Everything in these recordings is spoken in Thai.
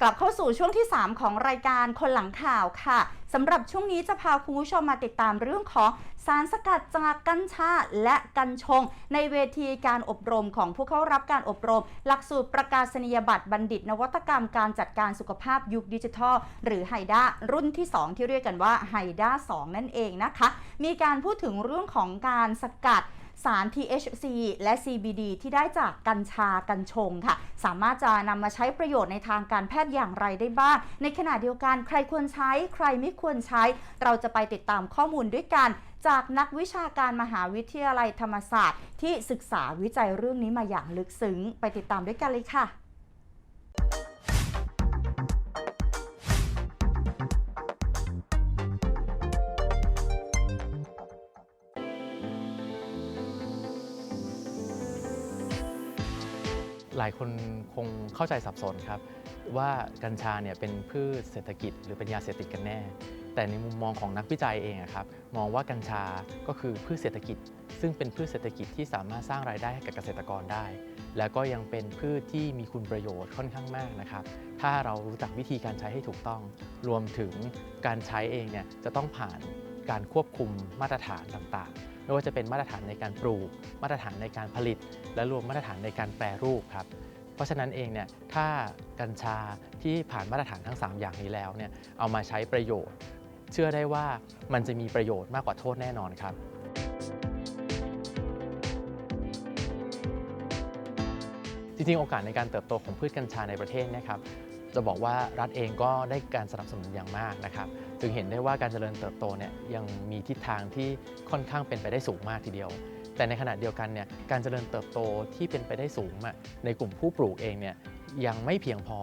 กลับเข้าสู่ช่วงที่ 3 ของรายการคนหลังข่าวค่ะสำหรับช่วงนี้จะพาคุณผู้ชมมาติดตามเรื่องของสารสกัดจากกัญชาและกัญชง ในเวทีการอบรมของผู้เข้ารับการอบรม หลักสูตรประกาศนียบัตรบัณฑิต นวัตกรรมการจัดการสุขภาพยุคดิจิทัล หรือไฮด้ารุ่นที่ 2 ที่เรียกกันว่าไฮด้า2นั่นเองนะคะ มีการพูดถึงเรื่องของการสกัด สาร THC และ CBD ที่ได้จากกัญชากัญชงค่ะ สามารถจะนำมาใช้ประโยชน์ในทางการแพทย์อย่างไรได้บ้าง ในขณะเดียวกันใครควรใช้ ใครไม่ควรใช้ เราจะไปติดตามข้อมูลด้วยกัน จากนักวิชาการมหาวิทยาลัยธรรมศาสตร์ ที่ศึกษาวิจัยเรื่องนี้มาอย่างลึกซึ้ง ไปติดตามด้วยกันเลยค่ะ หลายคนคงเข้าใจสับสนครับ ว่ากัญชาเนี่ยเป็นพืชเศรษฐกิจ หรือเป็นยาเสพติดกันแน่ แต่ในมุมมองของนักวิจัยเองอะครับมองว่ากัญชาก็คือพืชเศรษฐกิจ ซึ่งเป็นพืชเศรษฐกิจที่สามารถสร้างรายได้ให้กับเกษตรกรได้ แล้วก็ยังเป็นพืชที่มีคุณประโยชน์ค่อนข้างมากนะครับถ้าเรารู้จักวิธีการใช้ให้ถูกต้อง รวมถึงการใช้เองเนี่ยจะต้องผ่านการควบคุมมาตรฐานต่างๆ ไม่ว่าจะเป็นมาตรฐานในการปลูก มาตรฐานในการผลิต และรวมมาตรฐานในการแปรรูปครับเพราะฉะนั้นเองเนี่ยถ้ากัญชาที่ผ่านมาตรฐานทั้ง 3 อย่างนี้แล้วเนี่ยเอามาใช้ประโยชน์ เชื่อได้ว่ามันจะมีประโยชน์มากกว่าโทษแน่นอนครับจริงๆ โอกาสในการเติบโตของพืชกัญชาในประเทศนะครับ จะบอกว่ารัฐเองก็ได้การสนับสนุนอย่างมากนะครับจึงเห็นได้ว่าการเจริญเติบโตเนี่ยยังมีทิศทางที่ค่อนข้างเป็นไปได้สูงมากทีเดียว แต่ในขณะเดียวกันเนี่ยการเจริญเติบโตที่เป็นไปได้สูงอะในกลุ่มผู้ปลูกเองเนี่ยยังไม่เพียงพอ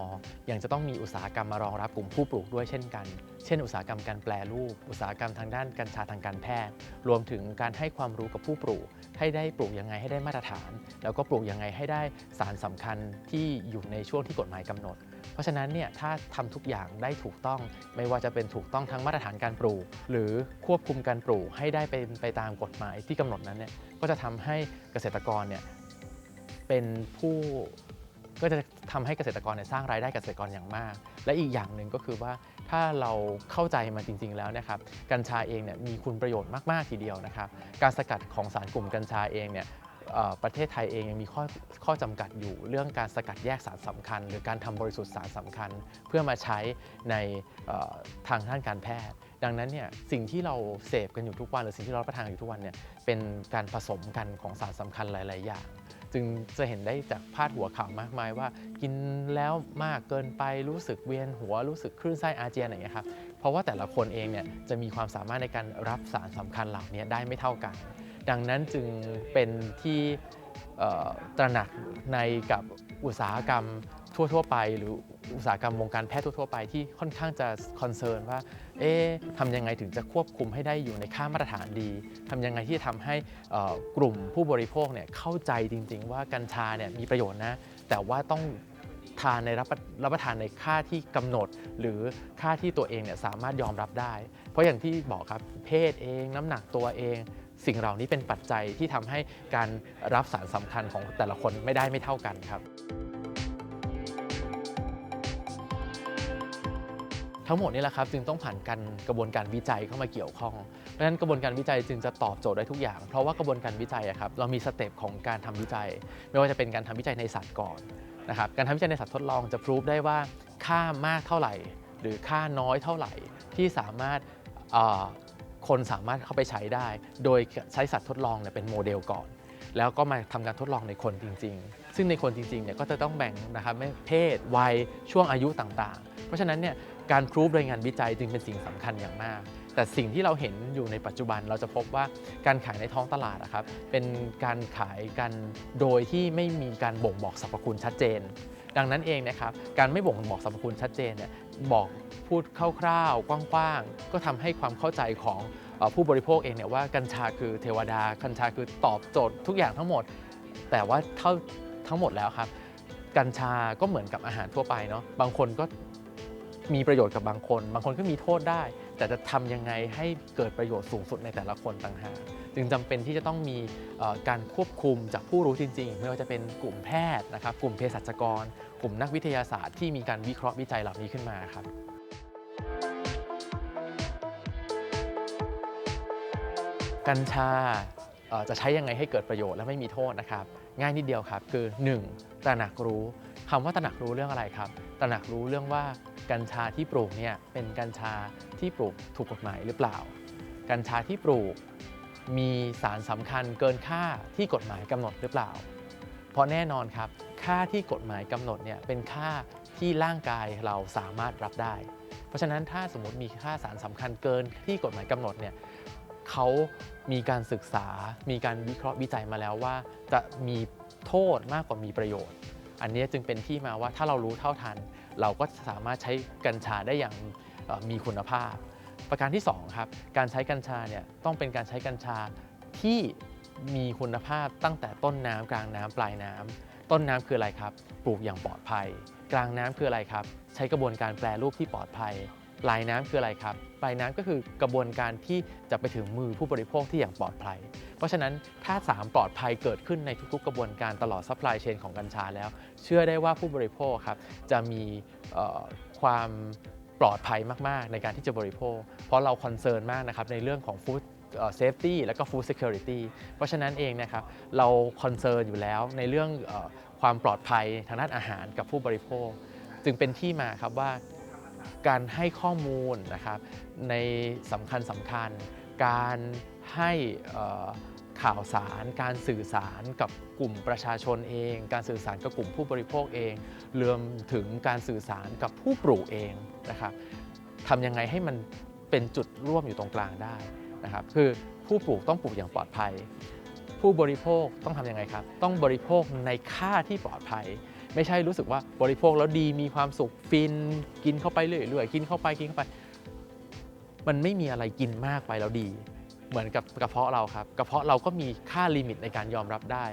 ยังจะต้องมีอุตสาหกรรมมารองรับกลุ่มผู้ปลูกด้วยเช่นกัน เช่น อุตสาหกรรมการแปลรูป อุตสาหกรรมทางด้านกัญชาทางการแพทย์ รวมถึงการให้ความรู้กับผู้ปลูก ให้ได้ปลูกยังไงให้ได้มาตรฐาน แล้วก็ปลูกยังไงให้ได้สารสำคัญที่อยู่ในช่วงที่กฎหมายกำหนด เพราะฉะนั้นเนี่ยถ้าทำทุกอย่างได้ถูกต้อง ไม่ว่าจะเป็นถูกต้องทั้งมาตรฐานการปลูก หรือควบคุมการปลูกให้ได้เป็นไปตามกฎหมายที่กำหนดนั้นเนี่ยก็จะทำให้เกษตรกรเนี่ยเป็นผู้ก็จะทำให้เกษตรกรเนี่ยสร้างรายได้เกษตรกรอย่างมาก และอีกอย่างหนึ่งก็คือว่าถ้าเราเข้าใจมาจริง ๆ แล้วนะครับกัญชาเองเนี่ยมีคุณประโยชน์มาก ๆ ทีเดียวนะครับ การสกัดของสารกลุ่มกัญชาเองเนี่ย ประเทศไทยเองยังมีข้อข้อจำกัดอยู่เรื่องการสกัดแยกสารสำคัญ หรือการทำบริสุทธิ์สารสำคัญ เพื่อมาใช้ในทางด้านการแพทย์ ดังนั้นเนี่ยสิ่งที่เราเสพกันอยู่ทุกวัน หรือสิ่งที่เรารับประทานอยู่ทุกวันเนี่ยเป็นการผสมกันของสารสำคัญหลาย ๆ อย่าง จึงจะเห็นได้จากพาดหัวข่าวมากมายว่า กินแล้วมากเกินไปรู้สึกเวียนหัวรู้สึกคลื่นไส้อาเจียนอะไรอย่างเงี้ยครับเพราะว่าแต่ละคนเองเนี่ยจะมีความสามารถในการรับสารสำคัญเหล่านี้ได้ไม่เท่ากัน ดังนั้นจึงเป็นที่ตระหนักในกับอุตสาหกรรมทั่ว ๆ ไป หรืออุตสาหกรรมวงการแพทย์ทั่ว ๆ ไปที่ค่อนข้างจะคอนเซิร์นว่า เอ๊ะทำยังไงถึงจะควบคุมให้ได้อยู่ในค่ามาตรฐานดีทำยังไงที่จะทำให้กลุ่มผู้บริโภคเนี่ยเข้าใจจริง ๆ ว่ากัญชาเนี่ยมีประโยชน์นะ แต่ว่าต้องทานในรับระรับประทานในค่าที่กำหนด หรือค่าที่ตัวเองเนี่ยสามารถยอมรับได้ เพราะอย่างที่บอกครับเพศเอง น้ำหนักตัวเอง สิ่งเหล่านี้เป็นปัจจัยที่ทำให้การรับสารสำคัญของแต่ละคนไม่ได้ไม่เท่ากันครับ ทั้งหมดนี่แหละครับจึงต้องผ่านการกระบวนการวิจัยเข้ามาเกี่ยวข้อง เพราะฉะนั้นกระบวนการวิจัยจึงจะตอบโจทย์ได้ทุกอย่าง เพราะว่ากระบวนการวิจัยครับเรามีสเต็ปของการทำวิจัย ไม่ว่าจะเป็นการทำวิจัยในสัตว์ก่อนนะครับการทำวิจัยในสัตว์ทดลองจะพิสูจได้ว่าค่ามากเท่าไหร่ หรือค่าน้อยเท่าไหร่ที่สามารถ คนสามารถเข้าไปใช้ได้ โดยใช้สัตว์ทดลองเนี่ยเป็นโมเดลก่อน แล้วก็มาทำการทดลองในคนจริง ๆ ซึ่งในคนจริงๆเนี่ยก็จะต้องแบ่งนะครับเพศวัยช่วงอายุต่างๆ เพราะฉะนั้นเนี่ยการพรูฟรายงานวิจัยจึงเป็นสิ่งสำคัญอย่างมากแต่สิ่งที่เราเห็นอยู่ในปัจจุบันเราจะพบว่าการขายในท้องตลาดนะครับเป็นการขายกันโดยที่ไม่มีการบ่งบอกสรรพคุณชัดเจน ดังนั้นเองนะครับการไม่บ่งบอกสรรพคุณชัดเจนเนี่ย บอกพูดคร่าวๆกว้างๆ ก็ทำให้ความเข้าใจของอผู้บริโภคเองเนี่ยว่ากัญชาคือเทวดา กัญชาคือตอบโจทย์ทุกอย่างทั้งหมด แต่ว่าเท่าทั้งหมดแล้วครับ กัญชาก็เหมือนกับอาหารทั่วไปเนาะบางคนก็มีประโยชน์กับบางคน บางคนก็มีโทษได้ แต่จะทำยังไงให้เกิดประโยชน์สูงสุดในแต่ละคนต่างหาก จึงจำเป็นที่จะต้องมีการควบคุมจากผู้รู้จริง ๆ ไม่ว่าจะเป็นกลุ่มแพทย์นะครับ กลุ่มเภสัชกร กลุ่มนักวิทยาศาสตร์ที่มีการวิเคราะห์วิจัยเหล่านี้ขึ้นมาครับกัญชาจะใช้ยังไงให้เกิดประโยชน์และไม่มีโทษนะครับ ง่ายนิดเดียวครับ คือ 1. ตระหนักรู้คำว่าตระหนักรู้เรื่องอะไรครับ ตระหนักรู้เรื่องว่ากัญชาที่ปลูกเนี่ยเป็นกัญชาที่ปลูกถูกกฎหมายหรือเปล่า กัญชาที่ปลูก มีสารสำคัญเกินค่าที่กฎหมายกำหนดหรือเปล่า เพราะแน่นอนครับ ค่าที่กฎหมายกำหนดเนี่ยเป็นค่าที่ร่างกายเราสามารถรับได้ เพราะฉะนั้นถ้าสมมติมีค่าสารสำคัญเกินที่กฎหมายกำหนดเนี่ยเขามีการศึกษา มีการวิเคราะห์วิจัยมาแล้วว่า จะมีโทษมากกว่ามีประโยชน์ อันนี้จึงเป็นที่มาว่าถ้าเรารู้เท่าทัน เราก็สามารถใช้กัญชาได้อย่างมีคุณภาพ ประการที่สองครับการใช้กัญชาเนี่ยต้องเป็นการใช้กัญชาที่มีคุณภาพตั้งแต่ต้นน้ำกลางน้ำปลายน้ำต้นน้ำคืออะไรครับ ปลูกอย่างปลอดภัย กลางน้ำคืออะไรครับ ใช้กระบวนการแปรรูปที่ปลอดภัย ปลายน้ำคืออะไรครับ ปลายน้ำก็คือกระบวนการที่จะไปถึงมือผู้บริโภคที่อย่างปลอดภัย เพราะฉะนั้นถ้า 3 ปลอดภัยเกิดขึ้นในทุกๆ กระบวนการตลอดซัพพลายเชนของกัญชาแล้ว เชื่อได้ว่าผู้บริโภคครับจะมีความ ปลอดภัยมาก ๆ ในการที่จะบริโภค เพราะเราคอนเซิร์นมากนะครับในเรื่องของฟู้ดเซฟตี้และก็ฟู้ดเซ u r i t y เพราะฉะนั้นเองนะครับเราคอนเซิร์นอยู่แล้วในเรื่องอความปลอดภัยทางด้านอาหารกับผู้บริโภค จึงเป็นที่มาครับว่าการให้ข้อมูลนะครับในสำคัญสำคัญ การให้ข่าวสาร การสื่อสารกับกลุ่มประชาชนเอง การสื่อสารกับกลุ่มผู้บริโภคเองรวมถึงการสื่อสารกับผู้ปลูกเอง นะครับทำยังไงให้มันเป็นจุดร่วมอยู่ตรงกลางได้นะครับคือผู้ปลูกต้องปลูกอย่างปลอดภัย ผู้บริโภคต้องทำยังไงครับ ต้องบริโภคในค่าที่ปลอดภัย ไม่ใช่รู้สึกว่าบริโภคแล้วดีมีความสุขฟิน กินเข้าไปเรื่อยๆกินเข้าไปกินเข้าไป มันไม่มีอะไรกินมากไปแล้วดี เหมือนกับกระเพาะเราครับกระเพาะเราก็มีค่าลิมิตในการยอมรับได้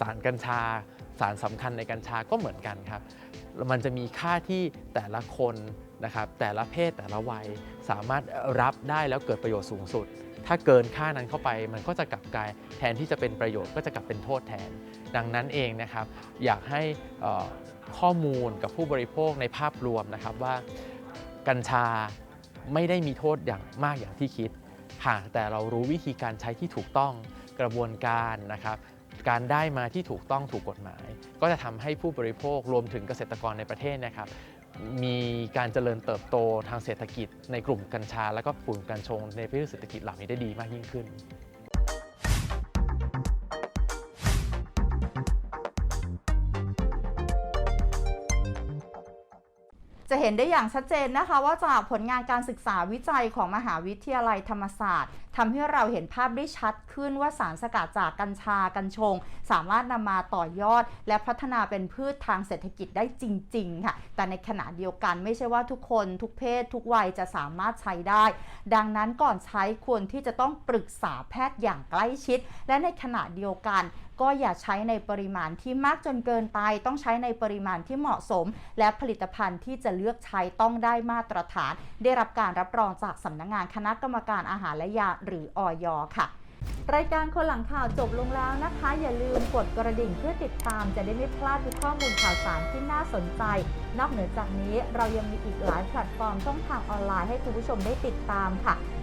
สารกัญชา สารสำคัญในกัญชาก็เหมือนกันครับ มันจะมีค่าที่แต่ละคน นะครับแต่ละเพศแต่ละวัยสามารถรับได้แล้วเกิดประโยชน์สูงสุด ถ้าเกินค่านั้นเข้าไปมันก็จะกลับกลายแทนที่จะเป็นประโยชน์ก็จะกลับเป็นโทษแทน ดังนั้นเองนะครับอยากให้ข้อมูลกับผู้บริโภคในภาพรวมนะครับว่ากัญชาไม่ได้มีโทษอย่างมากอย่างที่คิดหากแต่เรารู้วิธีการใช้ที่ถูกต้องกระบวนการนะครับการได้มาที่ถูกต้องถูกกฎหมาย ก็จะทำให้ผู้บริโภครวมถึงเกษตรกรในประเทศนะครับ มีการเจริญเติบโตทางเศรษฐกิจในกลุ่มกัญชา และก็กลุ่มกัญชงในพืชเศรษฐกิจเหล่านี้ได้ดีมากยิ่งขึ้น จะเห็นได้อย่างชัดเจนนะคะว่าจากผลงานการศึกษาวิจัยของมหาวิทยาลัยธรรมศาสตร์ทำให้เราเห็นภาพได้ชัดขึ้นว่าสารสกัดจากกัญชากัญชง สามารถนำมาต่อยอด และพัฒนาเป็นพืชทางเศรษฐกิจได้จริง ๆ ค่ะ แต่ในขณะเดียวกันไม่ใช่ว่าทุกคนทุกเพศ ทุกวัยจะสามารถใช้ได้ ดังนั้นก่อนใช้ควรที่จะต้องปรึกษาแพทย์อย่างใกล้ชิด และในขณะเดียวกัน ก็อย่าใช้ในปริมาณที่มากจนเกินไป ต้องใช้ในปริมาณที่เหมาะสม และผลิตภัณฑ์ที่จะเลือกใช้ต้องได้มาตรฐาน ได้รับการรับรองจากสำนักงงานคณะกรรมการอาหารและยาหรืออย ค่ะรายการคนหลังข่าวจบลงแล้วนะคะ อย่าลืมกดกระดิ่งเพื่อติดตามจะได้ไม่พลาดทุกข้อมูลข่าวสารที่น่าสนใจ นอกเหนือจากนี้เรายังมีอีกหลายแพลตฟอร์มช่องทางออนไลน์ให้คุณผู้ชมได้ติดตามค่ะ